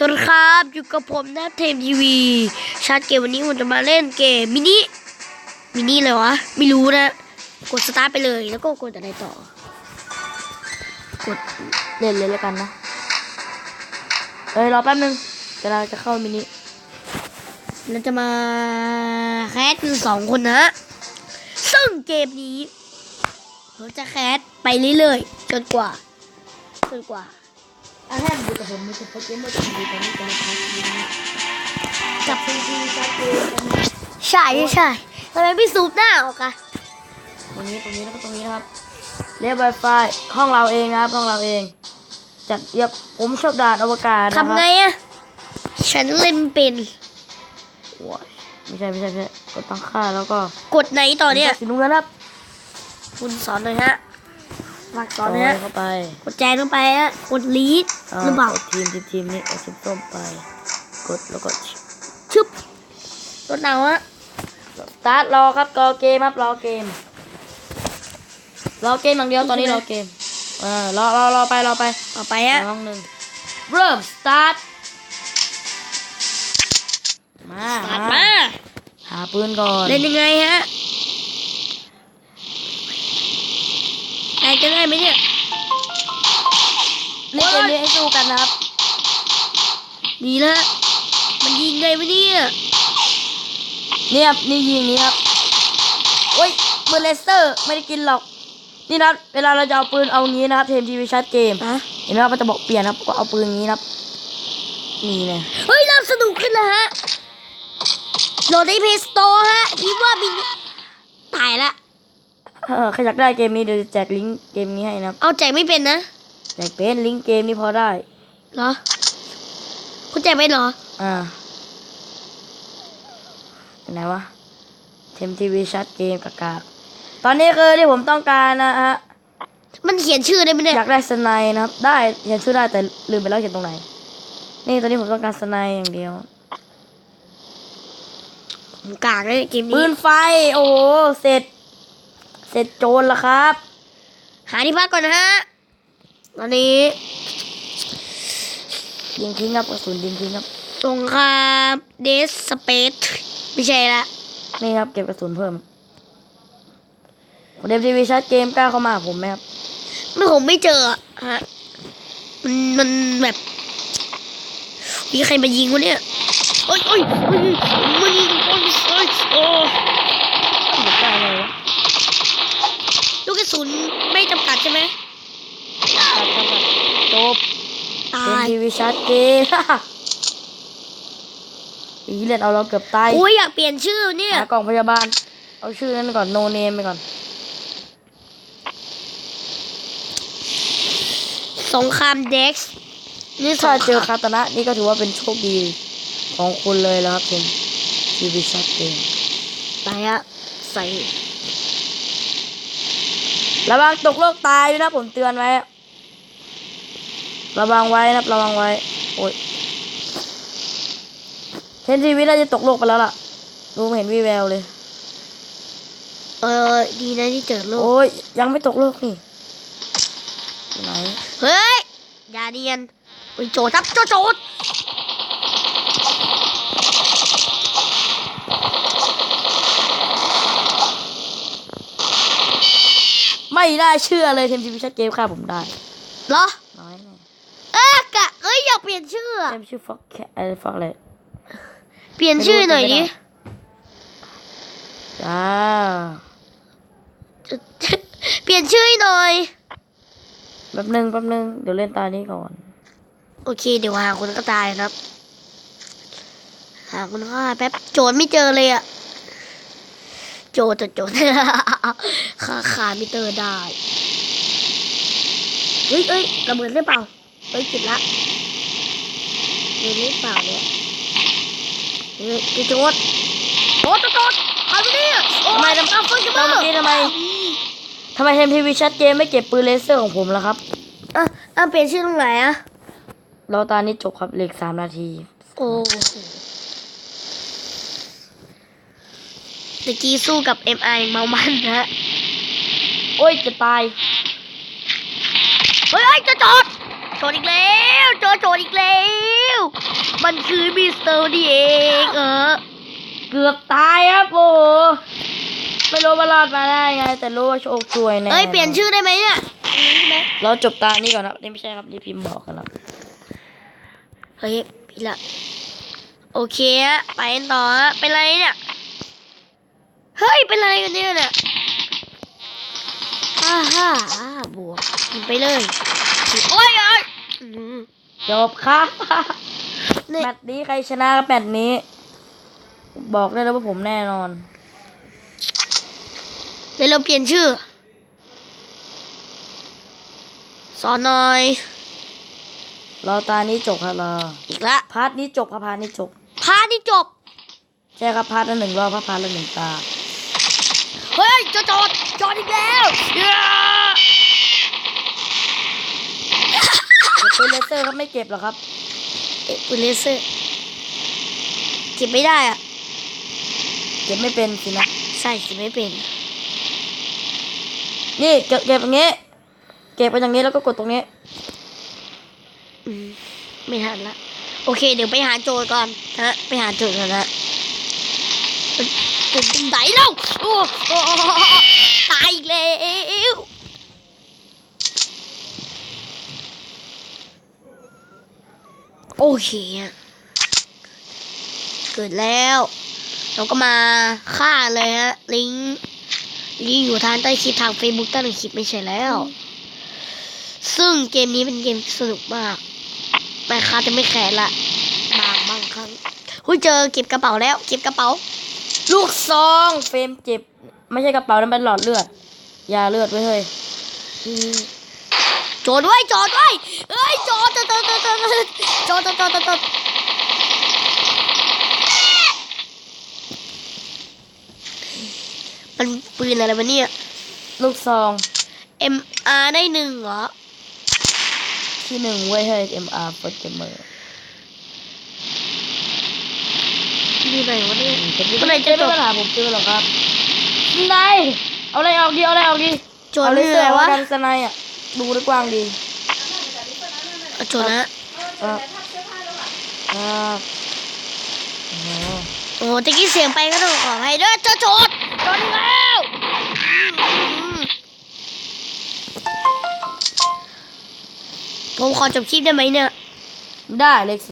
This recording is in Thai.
สวัสดีครับอยู่กับผมนะเทมทีวีชาร์จเกมวันนี้ผมจะมาเล่นเกมมินิมินิเลยวะไม่รู้นะ กดสตาร์ทไปเลยแล้วก็กดอะไรต่อ กดเล่นเลยแล้วกันนะเอ้ยรอแป๊บนึงเดี๋ยวเราจะเข้ามินิเราจะมาแคสคือสองคนนะซึ่งเกมนี้เราจะแคสไปเรื่อยๆจนกว่าจนกว่า อะแค่ดูกับผมมีแต่โปเกมอนทีวีตอนนี้กำลังทำทีวีจับทีวีจับเกมกันใช่ใช่ทำไมไม่ซูมหน้าออกอะตรงนี้ตรงนี้แล้วก็ตรงนี้นะครับเรียบไวไฟห้องเราเองนะครับห้องเราเองจัดเรียบผมชอบดานอวกาศนะครับทำไงอะฉันเล่นเป็นว้ายไม่ใช่ไม่ใช่ไม่ใช่กดตั้งค่าแล้วก็กดไหนต่อเนี่ยสีน้ำเงินครับ คุณสอนหน่อยฮะ ฝากสอนหน่อยฮะเข้าไป กดแจลงไปฮะกดลีดหรือเปล่ากดทีมทีมทีมนี้เอาสีส้มไป กดแล้วก็ชึบกดเอาฮะสตาร์ทรอครับรอเกมครับรอเกมรอเกมอย่างเดียวตอนนี้รอเกมเออรอรอรอไปรอไปต่อไปฮะห้องหนึ่งเริ่มสตาร์ทมาตัดมามาหาปืนก่อนเล่นยังไงฮะ แตกจะได้ไหมเนี่ยเล่นเกมนี้ให้สู้กันนะครับ ดีแล้วฮะมันยิงไงวะเนี่ยนี่ครับนี่ยิงนี้ครับ โอ้ยปืนเลเซอร์ไม่ได้กินหรอก นี่นะครับเวลาเราจะเอาปืนเอางี้นะครับเทมทีวีชัดเกมฮะเห็นไหมครับมันจะบอกเปลี่ยนนะครับ ก็เอาปืนอย่างนี้นะครับ นี่เลยเฮ้ยเริ่มสนุกขึ้นแล้วฮะโหลดในเพย์สโตร์ฮะคิดว่ามีตายละเออ ใครอยากได้เกมนี้เดี๋ยวจะแจกลิงก์เกมนี้ให้นะครับเอาแจกไม่เป็นนะแจกเป็นลิงก์เกมนี้พอได้ เหรอ คุณแจกไม่เหรอ อ่าไหนวะเทมทีวีชัดเกมกากาตอนนี้คือที่ผมต้องการนะฮะ มันเขียนชื่อได้ไหมเนี่ย อยากได้สไนด์นะครับ ได้เขียนชื่อได้แต่ลืมไปแล้วเขียนตรงไหน นี่ตอนนี้ผมต้องการสไนด์อย่างเดียวผมกากเลยเกมปืนี้นไฟ โอ้โห เสร็จ เสร็จโจรละครับ หาที่พักก่อนนะฮะ ตอนนี้ยิงทิ้งครับกระสุนยิงทิ้งครับสงครามเดสสเปซไม่ใช่ละนี่ครับเก็บกระสุนเพิ่มเดมทีวีชัดเกมกล้าเข้ามาหาผมไหมครับไม่ผมไม่เจออะฮะมันมันแบบมีใครมายิงวะเนี่ยโอ้ยโอ้ยโอ้ยมันยิงโอ้ยโอ้ยโอ้ยไม่ได้เลยวะลูกกระ สุนไม่จำกัดใช่ไหมครับครับครับจบตาเดมยทีวีชัดเกม อีเลือดเอาเราเกือบตายโอ้ยอยากเปลี่ยนชื่อเนี่ย หากล่องพยาบาล เอาชื่อนั้นก่อนโนเนมไปก่อน สงครามเด็กซ์นี่สถ้างคเจอรามคาตานะนี่ก็ถือว่าเป็นโชคดีของคุณเลยแล้วครับเดมทีวีชัดเกม ไปอะใส่ ระวังตกโลกตายด้วยนะผมเตือนไว้ ระวังไว้นะครับระวังไว้ โอ้ยเทนทีวีน่าจะตกโลกไปแล้วล่ะ ดูไม่เห็นวีแววเลย เออ ดีนะที่เจอโลก โอ้ย ยังไม่ตกโลกนี่อยู่ไหน เฮ้ย อย่าเนียนโอ้ยโจดครับโจดโจ ดไม่ได้เชื่อเลยเทมทีวีชัดเกมฆ่าผมได้เหรอน้อยแน่เอ๊ะกะเอ้ยอยากเปลี่ยนชื่ออะเทมชื่อฟ็อกแคอะไรฟ็อกอะไรเปลี่ยนชื่อหน่อยดิจ้าเปลี่ยนชื่อให้หน่อยแป๊บนึงแป๊บนึงเดี๋ยวเล่นตานี้ก่อน โอเค เดี๋ยวหาคนก็ตายนะครับ หาคนก็แป๊บโจทย์ไม่เจอเลยอะโจทย์โจทย์โจทย์ขาขามิเตอร์ได้เฮ้ยเอ้ยระเบิดหรือเปล่าเอ้ยจิบละเดินหรือเปล่าเนี่ยเฮ้ยโจทย์โจทย์โจทย์โจทย์เอาไปดิโอ้ทำไมยทำเอาเฟิร์สแล้วเมื่อกี้ทำไมทำไมเทมทีวีชัดเกมไม่เก็บปืนเลเซอร์ของผมล่ะครับอะอะเปลี่ยนชื่อตรงไหนอะเราตอนนี้จบครับเหล็กสามนาทีโอ้ ตะกี้สู้กับ MI เมามันนะฮะ โอ้ยจะตายเฮ้ยเฮ้ยจะจอดจอดอีกแล้วจอดจอดอีกแล้ว มันคือมิสเตอร์นี่เองเออ เกือบตายครับโอ้โหไม่รู้ว่ารอดมาได้ไง แต่รู้ว่าโชคช่วยแน่เอ้ยเปลี่ยนชื่อได้ไหมเนี่ยอืมได้ไหมเราจบตานี้ก่อนครับนี่ไม่ใช่ครับนี่พิมพ์บอกกันครับเฮ้ยพี่ละโอเคฮะไปกันต่อฮะเป็นไรเนี่ยเฮ้ยเป็นไร กันเนี่ยเนี่ยอ่าฮ่าอ่าบวกยิงไปเลย โอ้ยโอ้ยอืมจบครับนี่แมตช์นี้ใครชนะครับแมตช์นี้ บอกได้แล้วว่าผมแน่นอนเดี๋ยวเราเปลี่ยนชื่อ สอนหน่อยรอตานี้จบครับรออีกละพาร์ทนี้จบครับพาร์ทนี้จบพาที่จบใช่ครับพาร์ทละหนึ่งรอบครับพาร์ทละหนึ่งตา เฮ้ยจะจอดจอดอีกแล้วอย่าเก็บปืนเลเซอร์ครับไม่เก็บหรอกครับเอ๊ะปืนเลเซอร์เก็บไม่ได้อะเก็บไม่เป็นสินะใช่เก็บไม่เป็น นี่เก็บเก็บอย่างงี้เก็บไปอย่างงี้แล้วก็กดตรงนี้อืมไม่ทันละโอเค เดี๋ยวไปหาโจทย์ก่อนฮะไปหาโจทย์ก่อนนะ จุดตรงไหนเล่าโอ้ตายแล้วโอเคเกิดแล้ว เราก็มาฆ่าเลยฮะ ลิงลิงอยู่ทางใต้คลิปทาง Facebook ใต้คลิปไม่ใช่แล้ว ซึ่งเกมนี้เป็นเกมสนุกมากแต่คาจะไม่แขนละบางบางครั้งหุ้ยเจอเก็บกระเป๋าแล้ว เก็บกระเป๋า ลูกซองเฟรมเจ็บ ไม่ใช่กระเป๋านั้นเป็นหลอดเลือดยาเลือดไว้เฮ้ยอืมจอดไว้จอดไว้เอ้ยจอดจอดจอดจอดจอดจอดจอดจอดจอดจอดมันปืนอะไรวะเนี่ย ลูกซอง MR ได้หนึ่งเหรอ ที่หนึ่งไว้เฮ้ย MR First Gamer อยู่ไหนวะเนี่ยเมื่เมื่อไหร่จะจะจไม่บมาหาผมเจอหรอกครับได้เอาอะไรออกดีเอาอะไรออกดีโจทย์เอาเลนี่เซออะไรร์วะกันสไนอะดูได้กว้างดีเอาโจทย์นะครับครับโอ้โหโอ้ตะกี้เสียงไปก็ต้องขออภัยด้วยเจ้าโจทย์โจทย์อีกแล้วอืมผมขอจบคลิปได้ไหมเนี่ย ได้เล็ก